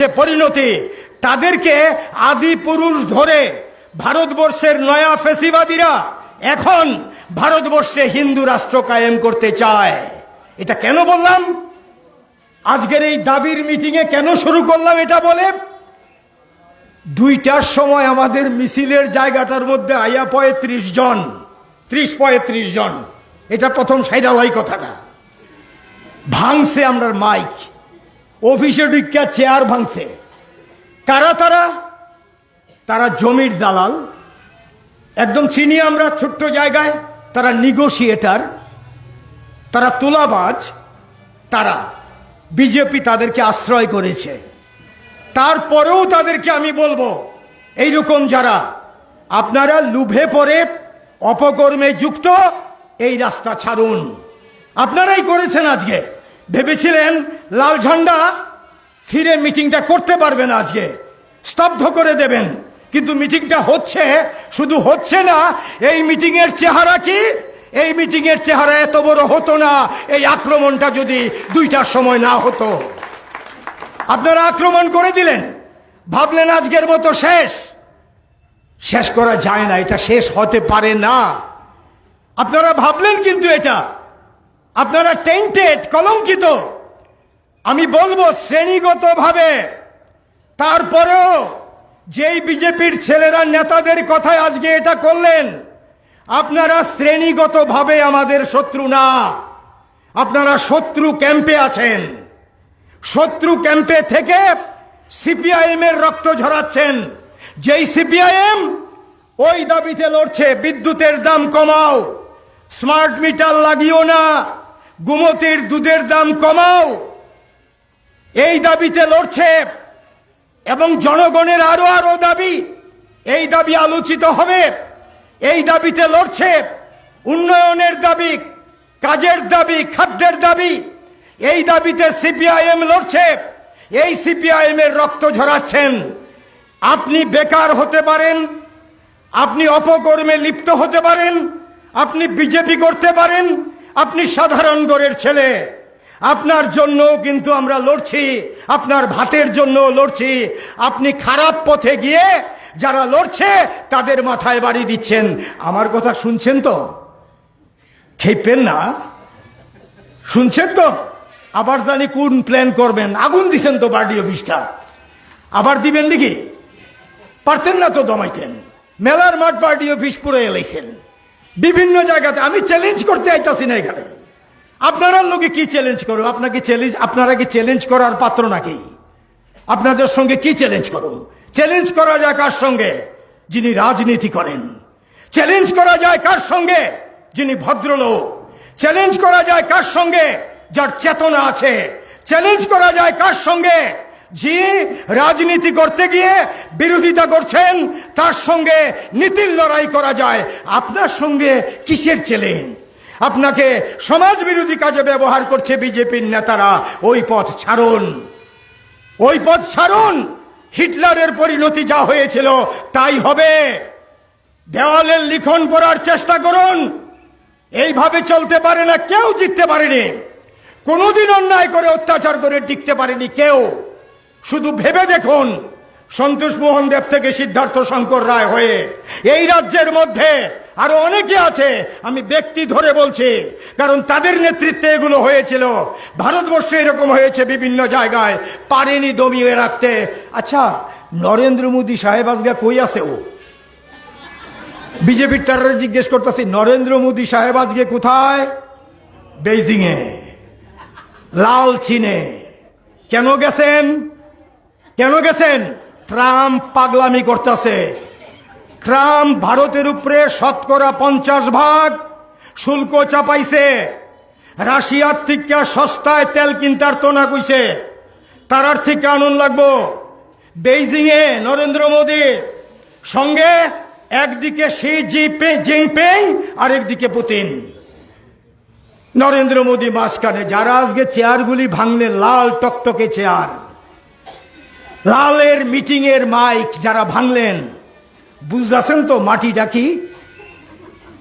যে পরিণতি, তাদেরকে আদি পুরুষ ধরে ভারতবর্ষের নয়া ফেসিবাদীরা এখন ভারতবর্ষে হিন্দু রাষ্ট্র কায়েম করতে চায়। এটা কেন বললাম? আজকের এই দাবির মিটিংয়ে কেন শুরু করলাম এটা বলে? দুইটার সময় আমাদের মিছিলের জায়গাটার মধ্যে আইয়া পঁয়ত্রিশ জন, ত্রিশ পঁয়ত্রিশ জন। এটা প্রথম সাইডালাই কথাটা। ভাঙছে আমরা মাইক। অফিসে ঢুকিয়া চেয়ার ভাঙছে। কারা তারা? তারা জমির দালাল। একদম চিনি আমরা ছোট্ট জায়গায়, তারা নিগোসিয়েটার তারা তুলাবাজ, তারা বিজেপি তাদেরকে আশ্রয় করেছে। তারপরেও তাদেরকে আমি বলব, এইরকম যারা, আপনারা লুভে পড়ে অপকর্মে যুক্ত, এই রাস্তা ছাড়ুন। আপনারাই করেছেন আজকে। ভেবেছিলেন লাল ঝান্ডা ফিরে মিটিংটা করতে পারবেন আজকে। স্তব্ধ করে দেবেন। কিন্তু মিটিংটা হচ্ছে, শুধু হচ্ছে না, এই মিটিংয়ের চেহারা কি? এই মিটিংয়ের চেহারা এত বড় হতো না, এই আক্রমণটা যদি দুইটার সময় না হতো। আপনারা আক্রমণ করে দিলেন। ভাবলেন আজকের মতো শেষ। শেষ করা যায় না, এটা শেষ হতে পারে না। আপনারা ভাবলেন কিন্তু এটা। আপনারা টেন্টেড কলঙ্কিত। আমি বলব শ্রেণীগতভাবে। তারপরেও যেই বিজেপির ছেলেরা নেতাদের কথায় আজকে এটা করলেন, আপনারা শ্রেণীগতভাবে আমাদের শত্রু না। আপনারা শত্রু ক্যাম্পে আছেন। শত্রু ক্যাম্পে থেকে সিপিআইএম এর রক্ত ঝরাচ্ছেন। যেই সিপিআইএম ওই দাবিতে লড়ছে, বিদ্যুতের দাম কমাও, স্মার্ট মিটার লাগিও না। গুমতির দুধের দাম কমাও। এই দাবিতে লড়ছে এবং জনগণের আরও আরও দাবি। এই দাবি আলোচিত হবে। এই দাবিতে লড়ছে উন্নয়নের দাবি, কাজের দাবি, খাদ্যের দাবি। এই দাবিতে সিপিআইএম লড়ছে। এই সিপিআইএম এর রক্ত ঝরাচ্ছেন। আপনি বেকার হতে পারেন, আপনি অপকর্মে লিপ্ত হতে পারেন, আপনি বিজেপি করতে পারেন আপনি সাধারণ গড়ের ছেলে। আপনার জন্য কিন্তু আমরা লড়ছি, আপনার ভাতের জন্য লড়ছি। আপনি খারাপ পথে গিয়ে যারা লড়ছে, তাদের মাথায় বাড়ি দিচ্ছেন। আমার কথা শুনছেন তো? খেপেন না। শুনছেন তো? আবার জানি কোন প্ল্যান করবেন। আগুন দিছেন তো বার্ডি অফিসটা। আবার দিবেন নাকি? পারতেন না তো দমাইতেন। মেলার মাঠ পার্টি অফিস পুরো এলাইছেন বিভিন্ন জায়গাতে আমি চ্যালেঞ্জ করতে আইতাছি না এখানে। আপনারা লোকে কি চ্যালেঞ্জ করো? আপনাকে চ্যালেঞ্জ আপনারা কি চ্যালেঞ্জ করার পাত্র নাকি? আপনাদের সঙ্গে কি চ্যালেঞ্জ করুন চ্যালেঞ্জ করা যায় কার সঙ্গে? যিনি রাজনীতি করেন। চ্যালেঞ্জ করা যায় কার সঙ্গে? যিনি ভদ্রলোক। চ্যালেঞ্জ করা যায় কার সঙ্গে? যার চেতনা আছে। চ্যালেঞ্জ করা যায় কার সঙ্গে? যে রাজনীতি করতে গিয়ে বিরোধিতা করছেন, তার সঙ্গে নীতির লড়াই করা যায়। আপনার সঙ্গে কিসের চ্যালেঞ্জ? আপনাকে সমাজ বিরোধী কাজে ব্যবহার করছে বিজেপির নেতারা। ওই পথ ছাড়ুন। ওই পথ ছাড়ুন। হিটলারের পরিণতি যা হয়েছিল, তাই হবে। দেওয়ালের লিখন পড়ার চেষ্টা করুন। এইভাবে চলতে পারে না, কেউ জিততে পারেনি। কোনোদিন অন্যায় করে অত্যাচার করে টিকতে পারেনি কেউ। শুধু ভেবে দেখুন, সন্তোষ মোহন দেব থেকে সিদ্ধার্থ শঙ্কর রায় হয়ে এই রাজ্যের মধ্যে আরও অনেকে আছে, আমি ব্যক্তি ধরে বলছি, কারণ তাদের নেতৃত্বে এগুলো হয়েছিল। ভারতবর্ষে এরকম হয়েছে বিভিন্ন জায়গায়, পারেনি দমিয়ে রাখতে। আচ্ছা নরেন্দ্র মোদী সাহেব আজকে কই আছে ও? বিজেপির তারা জিজ্ঞেস করতেছি, নরেন্দ্র মোদী সাহেব আজকে কোথায়? বেইজিং এ লাল চীনে। কেন গেছেন? কেন গেছেন? ট্রাম্প পাগলামি করতেছে। ট্রাম্প ভারতের উপরে শতকরা পঞ্চাশ ভাগ শুল্ক চাপাইছে। রাশিয়ার থেকে সস্তায় তেল কিনতার তো না কইছে। তারার থেকে আনন্দ লাগবো। বেইজিং এ নরেন্দ্র মোদী সঙ্গে একদিকে শি জি জিনপিং আর একদিকে পুতিন। নরেন্দ্র মোদী মাঝখানে, যারা আজকে চেয়ারগুলি ভাঙলে লাল টকটকে চেয়ার লালের মিটিং এর মাইক যারা ভাঙলেন বুঝতেছেন তো মাটিটা কি?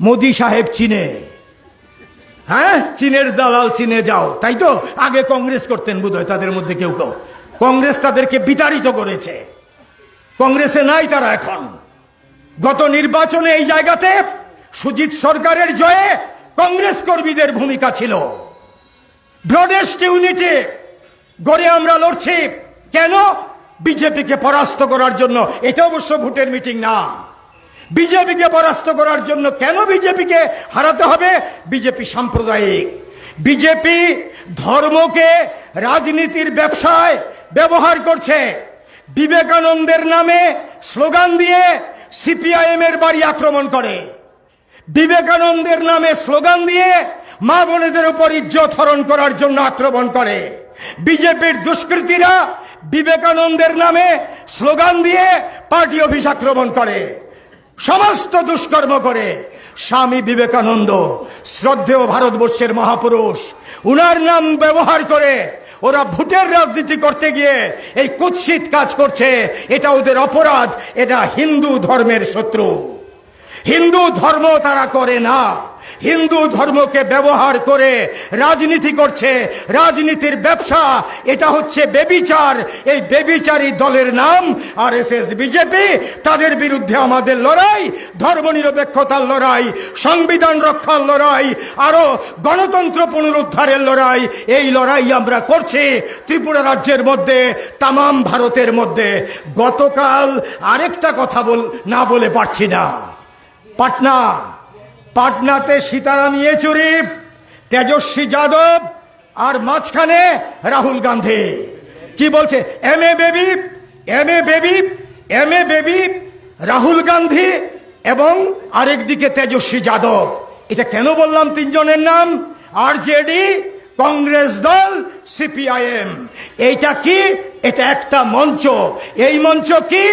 মোদি সাহেব চিনে। হ্যাঁ? চীনের দালাল চীনে যাও, তাই তো? আগে কংগ্রেস করতেন বোধহয় তাদের মধ্যে কেউ কেউ। কংগ্রেস তাদেরকে বিতাড়িত করেছে। কংগ্রেসে নাই তারা এখন। গত নির্বাচনে এই জায়গাতে সুজিত সরকারের জয়ে কংগ্রেস কর্মীদের ভূমিকা ছিল। ব্রডেস্ট ইউনিটি গড়ে আমরা লড়ছি। কেন? বিজেপিকে পরাস্ত করার জন্য, এটা অবশ্য ভোটের মিটিং না। বিজেপিকে পরাস্ত করার জন্য কেন বিজেপিকে হারাতে হবে? বিজেপি সাম্প্রদায়িক। বিজেপি ধর্মকে, রাজনীতির ব্যবসায় ব্যবহার করছে। বিবেকানন্দের নামে স্লোগান দিয়ে সিপিআইএম এর বাড়ি আক্রমণ করে। বিবেকানন্দের নামে স্লোগান দিয়ে মা বোনেদের উপর ইজ্জত হরণ করার জন্য আক্রমণ করে। বিজেপির দুষ্কৃতীরা বিবেকানন্দের নামে স্লোগান দিয়ে পার্টি অফিস আক্রমণ করে। সমস্ত দুষ্কর্ম করে। স্বামী বিবেকানন্দ, শ্রদ্ধেয় ভারতবর্ষের মহাপুরুষ, উনার নাম ব্যবহার করে ওরা ভোটের রাজনীতি করতে গিয়ে এই কুৎসিত কাজ করছে। এটা ওদের অপরাধ, এটা হিন্দু ধর্মের শত্রু। হিন্দু ধর্ম তারা করে না। হিন্দু ধর্মকে ব্যবহার করে রাজনীতি করছে, রাজনীতির ব্যবসা, এটা হচ্ছে বেবিচার। এই বেবিচারী দলের নাম আর এস এস বিজেপি। তাদের বিরুদ্ধে আমাদের লড়াই, ধর্মনিরপেক্ষতার লড়াই, সংবিধান রক্ষার লড়াই, আরও গণতন্ত্র পুনরুদ্ধারের লড়াই, এই লড়াই আমরা করছি ত্রিপুরা রাজ্যের মধ্যে, তামাম ভারতের মধ্যে। গতকাল আরেকটা কথা বল, না বলে পারছি না। পাটনা পাটনাতে সীতারাম ইয়েচুরি তেজস্বী যাদব আর মাঝখানে রাহুল গান্ধী। কি বলছে? M A baby M A baby M A baby Rahul Gandhi এবং আরেকদিকে তেজস্বী যাদব। এটা কেন বললাম তিনজনের নাম? আর জেডি কংগ্রেস দল সিপিআইএম এইটা কি? এটা একটা মঞ্চ। এই মঞ্চ কি?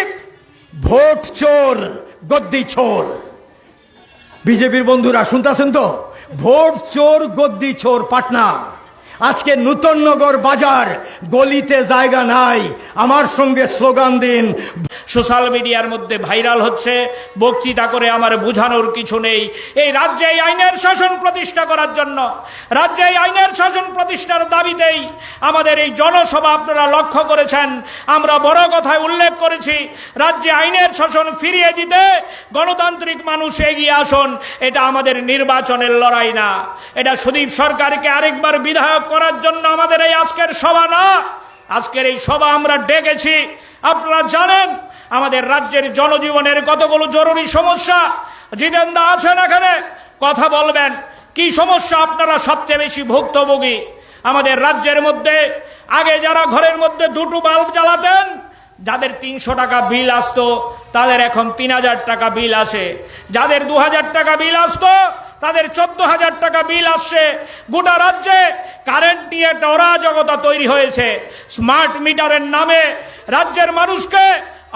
ভোট চোর, গদ্দি চোর। বিজেপির বন্ধুরা শুনতেছেন তো? ভোট চোর গদ্দি চোর পাটনা। আজকে নূতননগর বাজার, গলিতে জায়গা নাই। আমার সঙ্গে স্লোগান দিন। সোশ্যাল মিডিয়ার মধ্যে ভাইরাল হচ্ছে, বক্তৃতা করে আমার বোঝানোর কিছু নেই। এই রাজ্যে আইনের শাসন প্রতিষ্ঠা করার জন্য, রাজ্যে আইনের শাসন প্রতিষ্ঠার দাবিতেই আমাদের এই জনসভা আপনারা লক্ষ্য করেছেন। আমরা বড় কথায় উল্লেখ করেছি, রাজ্যে আইনের শাসন ফিরিয়ে দিতে গণতান্ত্রিক মানুষ এগিয়ে আসুন। এটা আমাদের নির্বাচনের লড়াই না। এটা সুদীপ সরকারকে আরেকবার বিধায়ক করার জন্য আমাদের এই আজকের সভা না। আজকের এই সভা আমরা ডেকেছি। আপনারা জানেন, আমাদের রাজ্যের জনজীবনের কতগুলো জরুরি সমস্যা। জিতেন্দা আছেন এখানে। কথা বলবেন, কি সমস্যা আপনারা সবচেয়ে বেশি ভুক্তভোগী? আমাদের রাজ্যের মধ্যে, আগে যারা ঘরের মধ্যে দুটো বাল্ব জ্বালাতেন, যাদের তিনশো টাকা বিল আসতো, তাদের এখন তিন হাজার টাকা বিল আসে। যাদের দু হাজার টাকা বিল আসতো তাদের চোদ্দ হাজার টাকা বিল আসছে। গোটা রাজ্যে কারেন্ট নিয়ে একটা অরাজকতা তৈরি হয়েছে। স্মার্ট মিটারের নামে রাজ্যের মানুষকে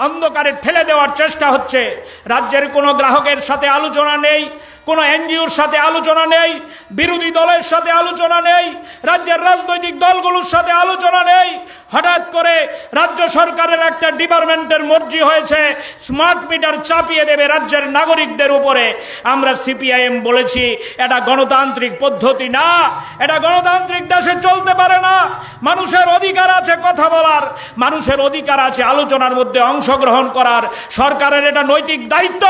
অন্ধকারে ঠেলে দেওয়ার চেষ্টা হচ্ছে। রাজ্যের কোনো গ্রাহকের সাথে আলোচনা নেই। কোনো এনজিওর সাথে আলোচনা নেই, বিরোধী দলের সাথে আলোচনা নেই, রাজ্যের রাজনৈতিক দলগুলোর সাথে আলোচনা নেই। হঠাৎ করে রাজ্য সরকারের একটা ডিপার্টমেন্টের মর্জি হয়েছে, স্মার্ট মিটার চাপিয়ে দেবে রাজ্যের নাগরিকদের উপরে। আমরা সিপিআইএম বলেছি, এটা গণতান্ত্রিক পদ্ধতি না, এটা গণতান্ত্রিক দেশে চলতে পারে না। মানুষের অধিকার আছে কথা বলার, মানুষের অধিকার আছে আলোচনার মধ্যে অংশগ্রহণ করার। সরকারের এটা নৈতিক দায়িত্ব,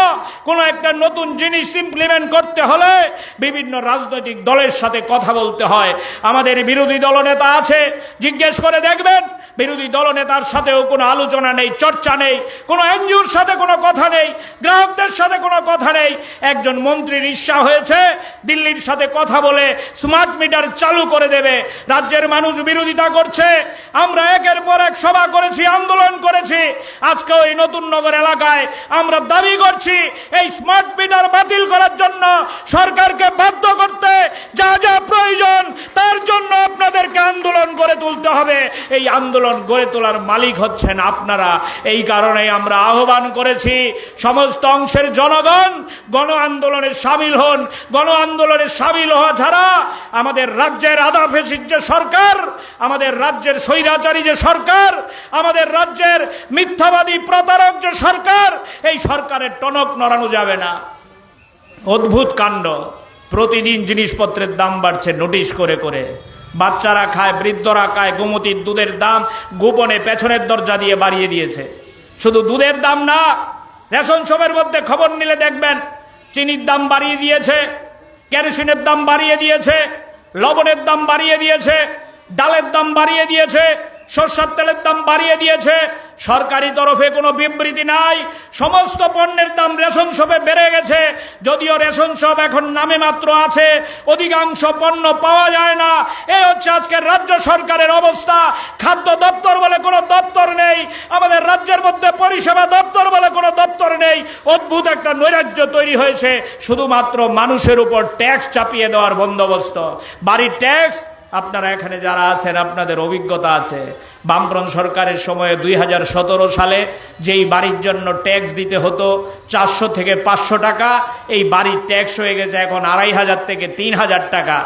কোনো একটা নতুন জিনিস ইমপ্লিমেন্ট করতে হলে বিভিন্ন রাজনৈতিক দলের সাথে কথা বলতে হয়। আমাদের বিরোধী দলনেতা আছে, জিজ্ঞেস করে দেখবেন বিরোধী দলনেতার সাথেও কোনো আলোচনা নেই, চর্চা নেই, কোনো এনজিওর সাথে কোনো কথা নেই, গ্রাহকদের সাথে কোনো কথা নেই। একজন মন্ত্রীর ইচ্ছা হয়েছে, দিল্লির সাথে কথা বলে স্মার্ট মিটার চালু করে দেবে। রাজ্যের মানুষ বিরোধিতা করছে, আমরা একের পর এক সভা করেছি, আন্দোলন করেছি। আজকে ওই নতুন নগর এলাকায় আমরা দাবি করছি, এই স্মার্ট মিটার বাতিল করার জন্য সরকারকে বাধ্য করতে যা যা প্রয়োজন, তার জন্য আপনাদেরকে আন্দোলন করে তুলতে হবে। এই আন্দোলন গড়ে তোলার মালিক হচ্ছেন আপনারা। এই কারণে আমরা আহ্বান করেছি, সমস্ত অংশের জনগণ গণ আন্দোলনে সামিল হন। গণ আন্দোলনে সামিল হওয়া ছাড়া আমাদের রাজ্যের আধা ফেসির যে সরকার, আমাদের রাজ্যের স্বৈরাচারী যে সরকার, আমাদের রাজ্যের মিথ্যাবাদী প্রতারক যে সরকার, এই সরকারের টনক নড়ানো যাবে না। অদ্ভুত কাণ্ড। প্রতিদিন জিনিসপত্রের দাম বাড়ছে নোটিশ করে করে। বাচ্চারা খায়, বৃদ্ধরা খায়, গোমতির দুধের দাম গোপনে পেছনের দরজা দিয়ে বাড়িয়ে দিয়েছে। শুধু দুধের দাম না, রেশন শপের মধ্যে খবর নিলে দেখবেন চিনির দাম বাড়িয়ে দিয়েছে, কেরোসিনের দাম বাড়িয়ে দিয়েছে, লবণের দাম বাড়িয়ে দিয়েছে, ডালের দাম বাড়িয়ে দিয়েছে সর্ষার তেলের দাম বাড়িয়ে দিয়েছে। সরকারি তরফে কোনো বিবৃতি নাই। সমস্ত পণ্যের দাম রেশন শপে বেড়ে গেছে। যদিও রেশন শপ এখন নামে মাত্র আছে, অধিকাংশ পণ্য পাওয়া যায় না। এই হচ্ছে আজকের রাজ্য সরকারের অবস্থা। খাদ্য দপ্তর বলে কোনো দপ্তর নেই। আমাদের রাজ্যের মধ্যে পরিষেবা দপ্তর বলে কোনো দপ্তর নেই। অদ্ভুত একটা নৈরাজ্য তৈরি হয়েছে। শুধুমাত্র মানুষের উপর ট্যাক্স চাপিয়ে দেওয়ার বন্দোবস্ত। বাড়ির ট্যাক্স আপনারা এখানে যারা আছেন, আপনাদের অভিজ্ঞতা আছে। বামফ্রন্ট সরকারের সময়ে দুই হাজার সতেরো সালে যেই বাড়ির জন্য ট্যাক্স দিতে হতো চারশো থেকে পাঁচশো টাকা, এই বাড়ির ট্যাক্স হয়ে গেছে এখন আড়াই হাজার থেকে তিন হাজার টাকা।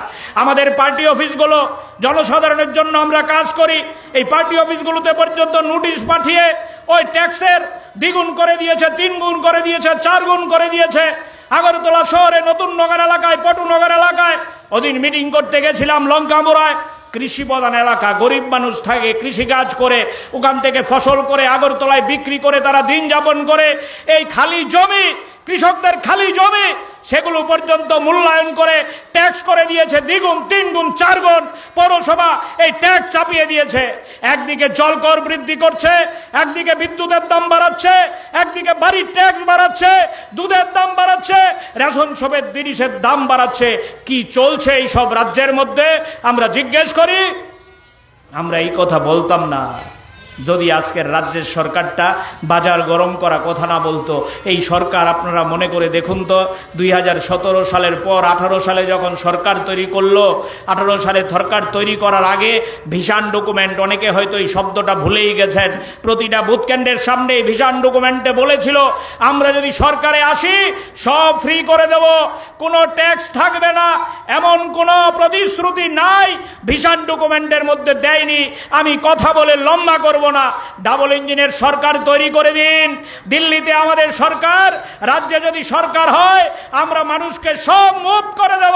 আমাদের পার্টি অফিসগুলো জনসাধারণের জন্য আমরা কাজ করি। এই পার্টি অফিসগুলোতে পর্যন্ত নোটিশ পাঠিয়ে ওই ট্যাক্সের দ্বিগুণ করে দিয়েছে তিন গুণ করে দিয়েছে চার গুণ করে দিয়েছে। আগরতলা শহরে নতুন নগর এলাকায় পটুনগর এলাকায় ওদিন মিটিং করতে গেছিলাম লঙ্কামোড়ায়। কৃষি প্রধান এলাকা, গরিব মানুষ থাকে কৃষিকাজ করে, ওখান থেকে ফসল করে, আগরতলায় বিক্রি করে, তারা দিন যাপন করে। এই খালি জমি, কৃষকদের খালি জমি সেগুলো পর্যন্ত মূল্যায়ন করে ট্যাক্স করে দিয়েছে, দ্বিগুণ তিন গুণ চার গুণ পৌরসভা এই ট্যাক্স চাপিয়ে দিয়েছে। একদিকে জল কর বৃদ্ধি করছে, একদিকে বিদ্যুতের দাম বাড়াচ্ছে, একদিকে বাড়ির ট্যাক্স বাড়াচ্ছে, দুধের দাম বাড়াচ্ছে, রেশন সবের জিনিসের দাম বাড়াচ্ছে। কি চলছে এই সব রাজ্যের মধ্যে? আমরা জিজ্ঞেস করি, আমরা এই কথা বলতাম না। যদি আজকের রাজ্যের সরকারটা বাজার গরম করা কথা না বলতো, এই সরকার আপনারা মনে করে দেখুন তো, দুই হাজার সতেরো সালের পর আঠারো সালে যখন সরকার তৈরি করল, আঠারো সালে সরকার তৈরি করার আগে ভিসান ডকুমেন্ট, অনেকে হয়তো এই শব্দটা ভুলেই গেছেন, প্রতিটা বুথ কেন্দ্রের সামনে ভিসান ডকুমেন্টে বলেছিল, আমরা যদি সরকারে আসি, সব ফ্রি করে দেব, কোনো ট্যাক্স থাকবে না, এমন কোনো প্রতিশ্রুতি নাই ভিসান ডকুমেন্টের মধ্যে দেয়নি, আমি কথা বলে লম্বা করব না। ডাবল ইঞ্জিনের সরকার তৈরি করে দিন। দিল্লিতে আমাদের সরকার, রাজ্যে যদি সরকার হয়, আমরা মানুষকে সব মুখ করে দেব।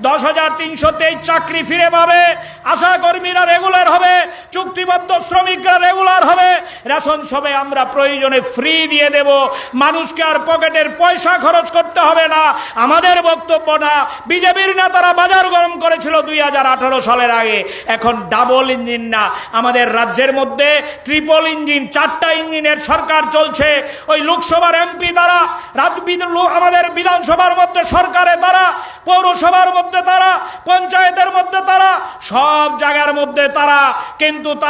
দশ হাজার তিনশো তেইশ চাকরি ফিরে পাবে। আশাকর্মীরা রেগুলার হবে। চুক্তিবদ্ধ শ্রমিকরা রেগুলার হবে। রেশন সবে আমরা প্রয়োজনে ফ্রি দিয়ে দেব। মানুষকে আর পকেটের পয়সা খরচ করতে হবে না। আমাদের বক্তব্য না। বিজেপির নেতারা বাজার গরম করেছিল দুই হাজার আঠারো সালের আগে। এখন ডাবল ইঞ্জিন না। আমাদের রাজ্যের মধ্যে ট্রিপল ইঞ্জিন চারটা ইঞ্জিনের সরকার চলছে। ওই লোকসভার এমপি দ্বারা আমাদের বিধানসভার মধ্যে সরকারে তারা, পৌরসভার মধ্যে তারা, পঞ্চায়েতের মধ্যে তারা, সব জায়গার মধ্যে তারা, কিন্তু তা-